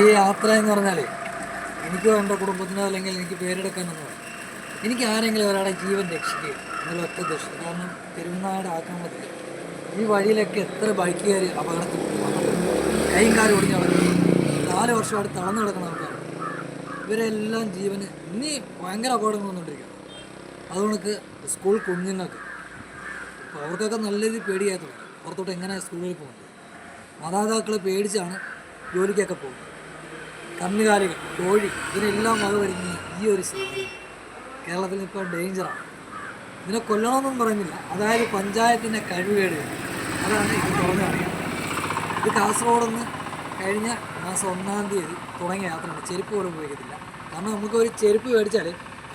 ഈ യാത്ര എന്ന് പറഞ്ഞാൽ എനിക്കോ എന്റെ കുടുംബത്തിനോ അല്ലെങ്കിൽ എനിക്ക് പേരെടുക്കാനൊന്നും എനിക്ക് ആരെങ്കിലും ഒരാളെ ജീവൻ രക്ഷിക്കുക എന്നുള്ള ഒറ്റ ദൃഷ്ടി കാരണം പെരുന്നാട് ആക്രമണത്തിൽ ഈ വഴിയിലൊക്കെ എത്ര ബൈക്കുകാർ അപകടത്തിൽ. കൈയും കാലും ഒടിഞ്ഞ് നടക്കുന്നു. നാല് വർഷമായിട്ട് തളർന്നു കിടക്കുന്ന ആൾക്കാർ ഇവരെല്ലാം ജീവന് ഇനി ഭയങ്കര അപകടങ്ങൾ വന്നുകൊണ്ടിരിക്കുകയാണ്. അതുകൊണ്ട് സ്കൂൾ കുഞ്ഞുങ്ങൾക്ക് അവർക്കൊക്കെ നല്ല രീതിയിൽ പേടിയായി തുടങ്ങി. പുറത്തോട്ട് എങ്ങനെ സ്കൂളിൽ പോകുന്നത് മാതാപിതാക്കൾ പേടിച്ചാണ് ജോലിക്കൊക്കെ പോകുന്നത്. കന്നുകാലികൾ കോഴി ഇതിനെല്ലാം വക വരുന്ന ഈ ഒരു സാധനം കേരളത്തിൽ ഇപ്പോൾ ഡേഞ്ചറാണ് ഇതിനെ കൊല്ലണമെന്നും പറയുന്നില്ല. അതായത് പഞ്ചായത്തിന്റെ കഴിവേട്. അതാണ് ഇത് തുറന്നു ഇത് കാസർഗോഡ് നിന്ന് കഴിഞ്ഞ മാസം ഒന്നാം തീയതി തുടങ്ങിയ യാത്രയാണ്. ചെരുപ്പ് പോലും ഉപയോഗിക്കത്തില്ല. കാരണം നമുക്ക് ഒരു ചെരുപ്പ് മേടിച്ചാൽ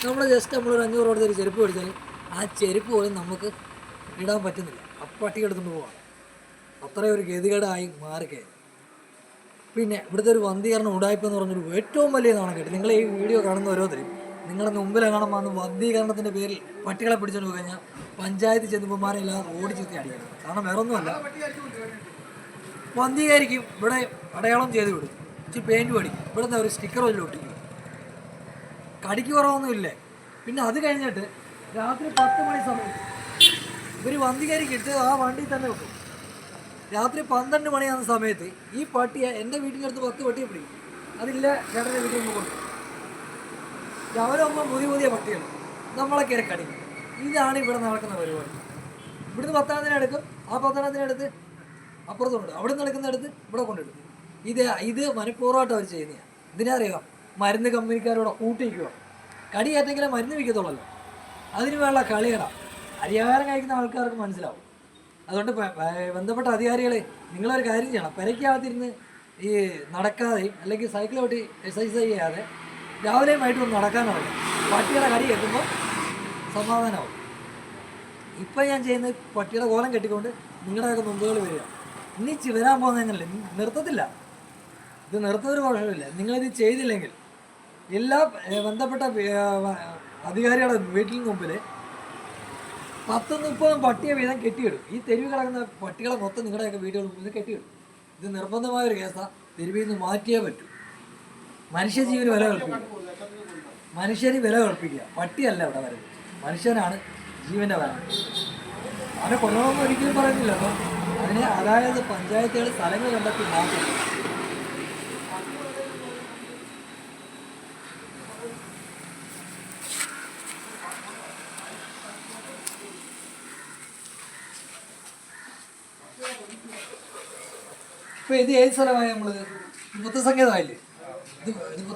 നമ്മൾ ജസ്റ്റ് നമ്മളൊരു അഞ്ഞൂറ് കൊടുത്ത് ഒരു ചെരുപ്പ് മേടിച്ചാൽ ആ ചെരുപ്പ് പോലും നമുക്ക് ഇടാൻ പറ്റുന്നില്ല. അപ്പട്ടി എടുത്തുകൊണ്ട് പോവാം. അത്രയും ഒരു ഗതികേടായി മാറിക്കഴിഞ്ഞു. പിന്നെ ഇവിടുത്തെ ഒരു വന്ധീകരണം ഉടായ്പ എന്ന് പറഞ്ഞൊരു ഏറ്റവും വലിയ നാണക്കേട്ട് നിങ്ങൾ ഈ വീഡിയോ കാണുന്ന ഓരോരുത്തരും നിങ്ങളുടെ മുമ്പിലെ കാണുമ്പോൾ അന്ന് വന്ധീകരണത്തിന്റെ പേരിൽ പട്ടികളെ പിടിച്ചോണ്ട് പോയി കഴിഞ്ഞാൽ പഞ്ചായത്ത് ചെന്നുമ്പോമാരെല്ലാം റോഡ് ചുറ്റി അടിക്കണം. കാരണം വേറെ ഒന്നുമല്ല വന്ധീകരിക്കും ഇവിടെ അടയാളം ചെയ്ത് വിടും ഇച്ചിരി പെയിന്റ് പഠിക്കും ഇവിടുന്ന് ഒരു സ്റ്റിക്കർ വല്ലതും ഒട്ടിക്കും കടിക്ക് കുറവൊന്നുമില്ലേ പിന്നെ അത് കഴിഞ്ഞിട്ട് രാത്രി പത്ത് മണി സമയത്ത് ഇവർ വന്ധീകരിക്കിട്ട് ആ വണ്ടി തന്നെ വെക്കും. രാത്രി പന്ത്രണ്ട് മണിയാകുന്ന സമയത്ത് ഈ പട്ടിയെ എന്റെ വീട്ടിന്റെ അടുത്ത് പത്ത് പട്ടിയെ പിടിക്കും. അതില്ല ചേട്ടന്റെ വീട്ടിൽ നിന്ന് കൊടുക്കും രാവിലെ പുതിയ പുതിയ പട്ടികൾ നമ്മളെ കടിക്കും. ഇതാണ് ഇവിടെ നടക്കുന്ന പരിപാടി. ഇവിടുന്ന് പത്തെണ്ണത്തിന് എടുക്കും. ആ പത്തെണ്ണത്തിന് എടുത്ത് അപ്പുറത്തുണ്ട് അവിടെ നിന്ന് എടുക്കുന്നിടത്ത് ഇവിടെ കൊണ്ടിടും ഇത് ഇത് മനഃപൂർവമായിട്ട് അവർ ചെയ്യുന്നതാണ് ഇതിനെ അറിയാം മരുന്ന് കമ്പനിക്കാരോട് കൂട്ടിക്കുക കടിയേറ്റെങ്കിലും മരുന്ന് വിൽക്കത്തുള്ളല്ലോ. അതിന് വേണ്ട കളിയട അരിയാഹാരം കഴിക്കുന്ന ആൾക്കാർക്ക് മനസ്സിലാവും. അതുകൊണ്ട് ബന്ധപ്പെട്ട അധികാരികളെ നിങ്ങളൊരു കാര്യം ചെയ്യണം. പെരയ്ക്കകത്തിരുന്ന് ഈ നടക്കാതെ അല്ലെങ്കിൽ സൈക്കിൾ ഓട്ടി എക്സസൈസ് ചെയ്യാതെ രാവിലെയും വൈകിട്ട് ഒന്ന് തുടങ്ങും പട്ടിയുടെ കടി കേൾക്കുമ്പോൾ സമാധാനമാവും. ഇപ്പം ഞാൻ ചെയ്യുന്നത് പട്ടിയുടെ കോലം കെട്ടിക്കൊണ്ട് നിങ്ങളുടെയൊക്കെ മുമ്പുകൾ വരിക. ഇനി വരാൻ പോകുന്ന നിർത്തത്തില്ല. ഇത് നിർത്തുന്നൊരു കുഴപ്പമില്ല. നിങ്ങളിത് ചെയ്തില്ലെങ്കിൽ എല്ലാ ബന്ധപ്പെട്ട അധികാരികളുടെ വീട്ടിൽ മുമ്പിൽ പത്തും മുപ്പതും പട്ടിയെ വീതം കെട്ടിയിടും. ഈ തെരുവ് കിടക്കുന്ന പട്ടികളെ മൊത്തം നിങ്ങളുടെയൊക്കെ വീടുകൾ മുമ്പിൽ കെട്ടിയിടും. ഇത് നിർബന്ധമായ ഒരു കേസാണ് തെരുവിൽ നിന്ന് മാറ്റിയേ പറ്റൂ. മനുഷ്യജീവന് വില കൽപ്പിക്കുക. മനുഷ്യന് വില കൽപ്പിക്കുക. പട്ടിയല്ല ഇവിടെ വരുന്നത്. മനുഷ്യനാണ് ജീവന്റെ വില. അവനെ കൊല്ലണമെന്ന് ഒരിക്കലും പറയുന്നില്ല അപ്പം അതിനെ അതായത് പഞ്ചായത്തുകൾ സ്ഥലങ്ങൾ കണ്ടെത്തി മാറ്റും ഇപ്പൊ ഇത് ഏത് സ്ഥലമായി നമ്മൾ? ഇത് ഇത്